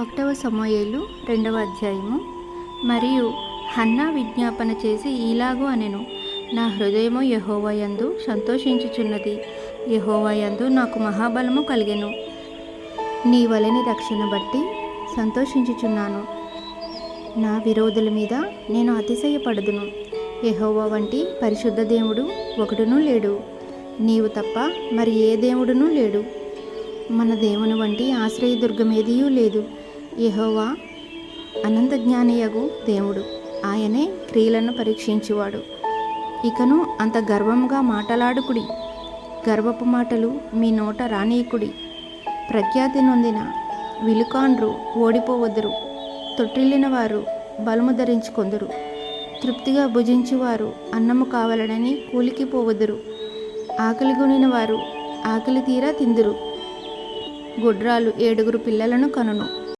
ఒకటవ సమూయేలు రెండవ అధ్యాయము. మరియు హన్నా విజ్ఞాపన చేసి ఈలాగు అనెను నా హృదయము యహోవయందు సంతోషించుచున్నది. యహోవయందు నాకు మహాబలము కలిగెను. నీ వలని రక్షణ బట్టి సంతోషించుచున్నాను. నా విరోధుల మీద నేను అతిశయపడదును. యహోవా వంటి పరిశుద్ధ దేవుడు ఒకడునూ లేడు. నీవు తప్ప మరి ఏ దేవుడునూ లేడు. మన దేవుని వంటి ఆశ్రయదుర్గమేదియూ లేదు. యెహోవా అనంత జ్ఞానియగు దేవుడు. ఆయనే క్రియలను పరీక్షించువాడు. ఇకను అంత గర్వంగా మాటలాడుకుడి. గర్వపు మాటలు మీ నోట రానీయకుడి ప్రఖ్యాతి నొందిన విలుకాండ్రు ఓడిపోవద్దురు తొట్టిల్లిన వారు బలము ధరించుకొందురు. తృప్తిగా భుజించువారు అన్నము కావాలనని కూలికి పోవద్దురు ఆకలి కొనిన వారు ఆకలి తీరా తిందురు. గుడ్రాలు ఏడుగురు పిల్లలను కనును.